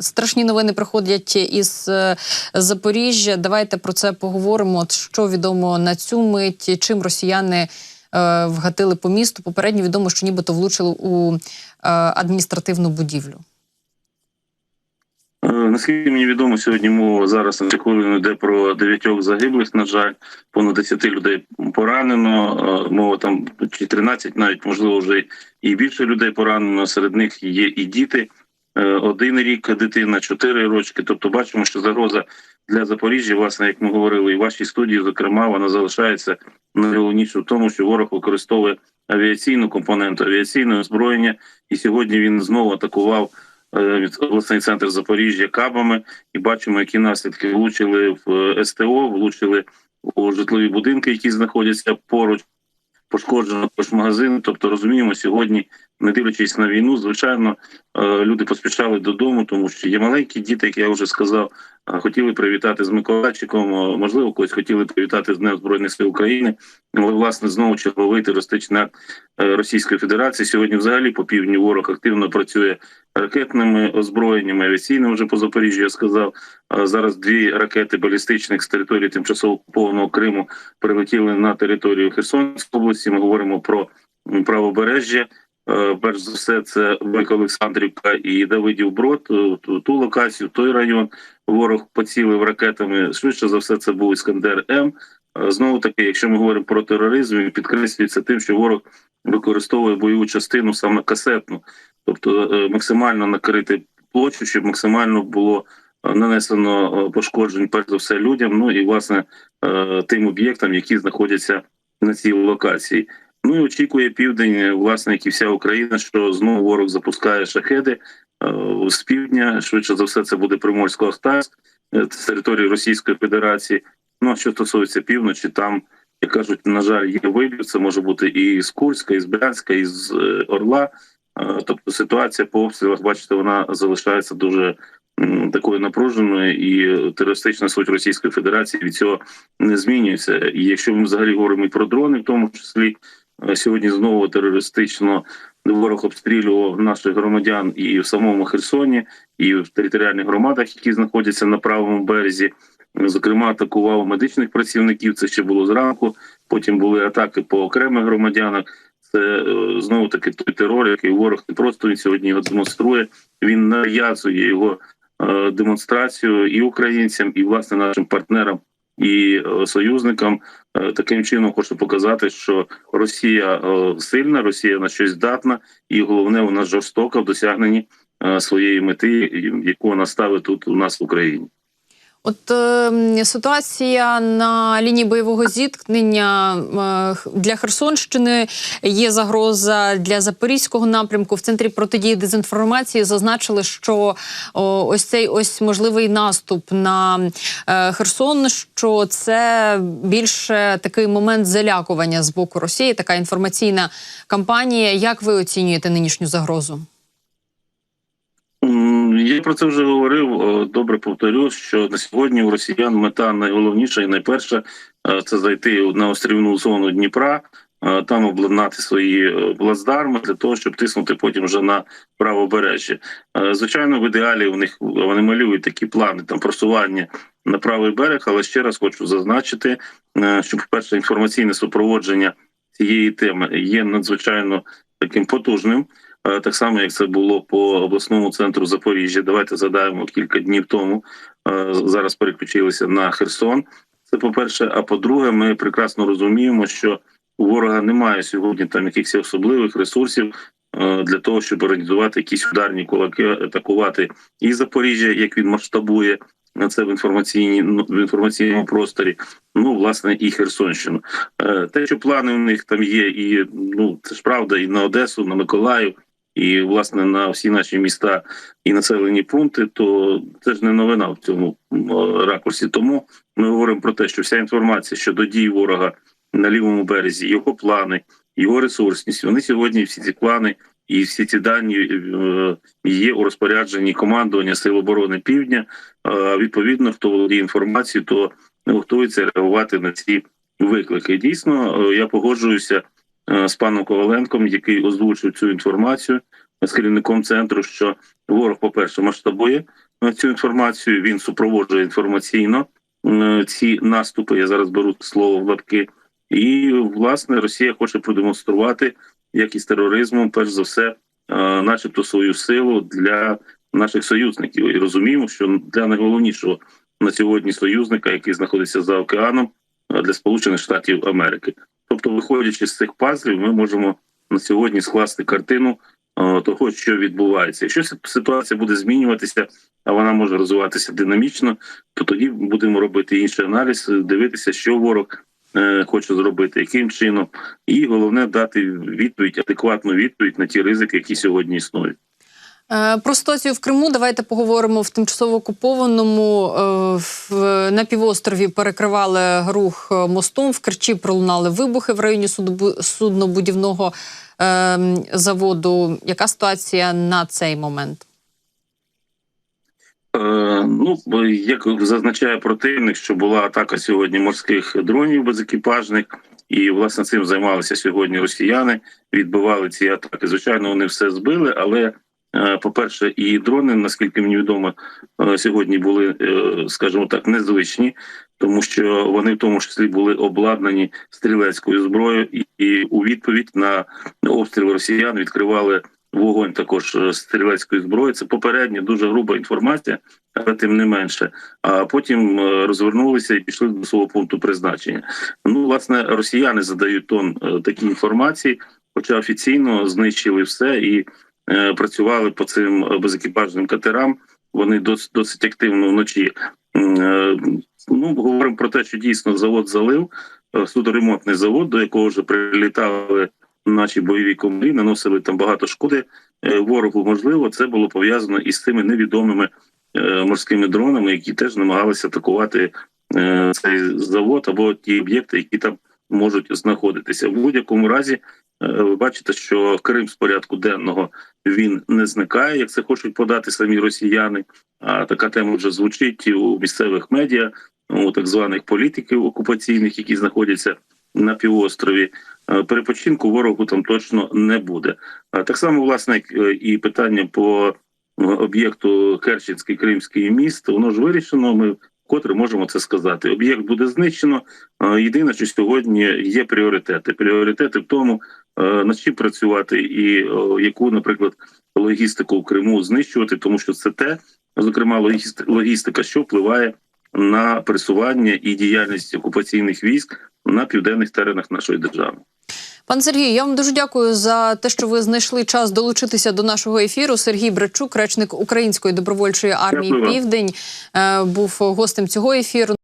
Страшні новини приходять із е, Запоріжжя. Давайте про це поговоримо. От що відомо на цю мить, чим росіяни е, вгатили по місту. Попередньо відомо, що нібито влучили у е, адміністративну будівлю. Е, Наскільки мені відомо, сьогодні мова зараз на хвилину йде про дев'ятьох загиблих. На жаль, понад 10 людей поранено. Е, Мова там чи 13, навіть можливо, вже і більше людей поранено. Серед них є і діти. Е, Один рік дитина, чотири рочки. Тобто, бачимо, що загроза для Запоріжжя, власне, як ми говорили, і в вашій студії, зокрема, вона залишається найголовніше в тому, що ворог використовує авіаційну компоненту, авіаційне озброєння, і сьогодні він знову атакував е, обласний центр Запоріжжя кабами, і бачимо, які наслідки влучили в е, СТО, влучили у житлові будинки, які знаходяться поруч. Пошкоджено також магазин. Тобто розуміємо, сьогодні, не дивлячись на війну, звичайно, е, люди поспішали додому, тому що є маленькі діти, як я вже сказав, хотіли привітати з Миколайчиком, е, можливо, когось хотіли привітати з Днем Збройних сил України. Але власне знову черговий терористичний акт е, Російської Федерації. Сьогодні, взагалі, по півдні ворог активно працює ракетними озброєннями, авіаційним вже по Запоріжжю. Я сказав зараз дві ракети балістичних з території тимчасово окупованого Криму прилетіли на територію Херсонської області. Ми говоримо про правобережжя. Е, Перш за все, це Велика Олександрівка і Давидів Брод. Е, ту- локацію, той район ворог поцілив ракетами. Швидше за все, це був Іскандер М. Е, Знову таки, якщо ми говоримо про тероризм, він підкреслюється тим, що ворог використовує бойову частину саме касетну, тобто максимально накрити площу, щоб максимально було нанесено пошкоджень перш за все людям. Ну і власне тим об'єктам, які знаходяться на цій локації. Ну і очікує південь, е, власне, як і вся Україна, що знову ворог запускає шахеди е, з півдня. Швидше за все, це буде Приморсько-Ахтарськ, е, з території Російської Федерації. Ну а що стосується півночі, там як кажуть, на жаль, є вибір. Це може бути і з Курська, і з Брянська, і з е, Орла. Е, Тобто ситуація по обстрілах, бачите, вона залишається дуже такою напруженою, і терористична суть Російської Федерації від цього не змінюється. І якщо ми взагалі говоримо і про дрони, в тому числі е, сьогодні знову терористично ворог обстрілював наших громадян і в самому Херсоні, і в територіальних громадах, які знаходяться на правому березі. Зокрема, атакував медичних працівників. Це ще було зранку. Потім були атаки по окремих громадянах. Це е, знову таки той терор, який ворог не просто він сьогодні його демонструє. Він нав'язує його е, демонстрацію і українцям, і власне нашим партнерам і е, союзникам. Е, таким чином хочу показати, що Росія е, сильна, Росія на щось здатна, і головне, вона жорстока в досягненні е, своєї мети, яку вона ставить тут у нас в Україні. От е, ситуація на лінії бойового зіткнення е, для Херсонщини є загроза для запорізького напрямку. В центрі протидії дезінформації зазначили, що о, ось цей ось можливий наступ на е, Херсон. Що це більше такий момент залякування з боку Росії, така інформаційна кампанія. Як ви оцінюєте нинішню загрозу? М, Я про це вже говорив. Добре повторю, що на сьогодні у росіян мета найголовніша і найперша е, це зайти на острівну зону Дніпра, е, там обладнати свої е, плацдарми для того, щоб тиснути потім вже на правобережжя. Е, Звичайно, в ідеалі у них вони малюють такі плани там просування на правий берег, але ще раз хочу зазначити, е, що, по-перше, інформаційне супроводження цієї теми є надзвичайно таким потужним. Е, так само як це було по обласному центру Запоріжжя. Давайте згадаємо кілька днів тому. е, Зараз переключилися на Херсон. Це по перше. А по-друге, ми прекрасно розуміємо, що у ворога немає сьогодні там якихось особливих ресурсів е, для того, щоб організувати якісь ударні кулаки, атакувати і Запоріжжя, як він масштабує е, це в інформаційній ну, в інформаційному просторі. Ну власне і Херсонщину. Те, що плани у них там є, і ну це ж правда, і на Одесу, на Миколаїв і власне на всі наші міста і населені пункти, то це ж не новина в цьому ракурсі. Тому ми говоримо про те, що вся інформація щодо дій ворога на лівому березі, його плани, його ресурсність, вони сьогодні всі ці плани і всі ці дані е, є у розпорядженні командування Сил оборони Півдня. Е, Відповідно, хто володіє інформацією, то готується реагувати на ці виклики. Дійсно, е, я погоджуюся е, з паном Коваленком, який озвучив цю інформацію з керівником центру, що ворог, по перше, масштабує е, цю інформацію. Він супроводжує інформаційно е, ці наступи. Я зараз беру слово в лапки. І власне Росія хоче продемонструвати як із тероризмом, перш за все, е, начебто свою силу для наших союзників. І розуміємо, що для найголовнішого на сьогодні союзника, який знаходиться за океаном, е, для Сполучених Штатів Америки. Тобто, виходячи з цих пазлів, ми можемо на сьогодні скласти картину е, того, що відбувається. Якщо ситуація буде змінюватися, а вона може розвиватися динамічно, то тоді будемо робити інший аналіз, дивитися, що ворог е, хоче зробити, яким чином, і головне дати відповідь, адекватну відповідь на ті ризики, які сьогодні існують. Е, Про ситуацію в Криму давайте поговоримо в тимчасово окупованому е, на півострові. Перекривали рух е, мостом. В Керчі пролунали вибухи в районі суднобудівного е, заводу. Яка ситуація на цей момент? Ну, як зазначає противник, що була атака сьогодні морських дронів безекіпажних, і власне цим займалися сьогодні росіяни. Відбивали ці атаки. Звичайно, вони все збили, але по-перше, і дрони, наскільки мені відомо, е, сьогодні були, е, скажімо так, незвичні, тому що вони в тому числі були обладнані стрілецькою зброєю, і, у відповідь на обстріл росіян відкривали вогонь також е, стрілецької зброї. Це попередня дуже груба інформація, але тим не менше. А потім е, розвернулися і пішли до свого пункту призначення. Ну, власне, росіяни задають тон е, такій інформації, хоча офіційно знищили все і е, працювали по цим безекіпажним катерам. Вони досить, досить активно вночі. Е, Ну, говоримо про те, що дійсно завод залив е, судоремонтний завод, до якого вже прилітали наші бойові комарі, наносили там багато шкоди е, ворогу. Можливо, це було пов'язано із цими невідомими е, морськими дронами, які теж намагалися атакувати е, цей завод або ті об'єкти, які там можуть знаходитися. В будь-якому разі, е, ви бачите, що Крим з порядку денного він не зникає, як це хочуть подати самі росіяни. А така тема вже звучить і у місцевих медіа, у так званих політиків окупаційних, які знаходяться на півострові. Е, Перепочинку ворогу там точно не буде. Так само, власне, е, і питання по об'єкту Керченський Кримський міст, воно ж вирішено. Ми вкотре можемо це сказати. Об'єкт буде знищено. Е, Єдине, що сьогодні є пріоритети. Пріоритети в тому, е, над чим працювати, і е, яку, наприклад, логістику в Криму знищувати, тому що це те, зокрема, логістика, що впливає на пересування і діяльність окупаційних військ на південних теренах нашої держави. Пан Сергій, я вам дуже дякую за те, що ви знайшли час долучитися до нашого ефіру. Сергій Брачук, речник Української добровольчої армії. Південь, е, був гостем цього ефіру.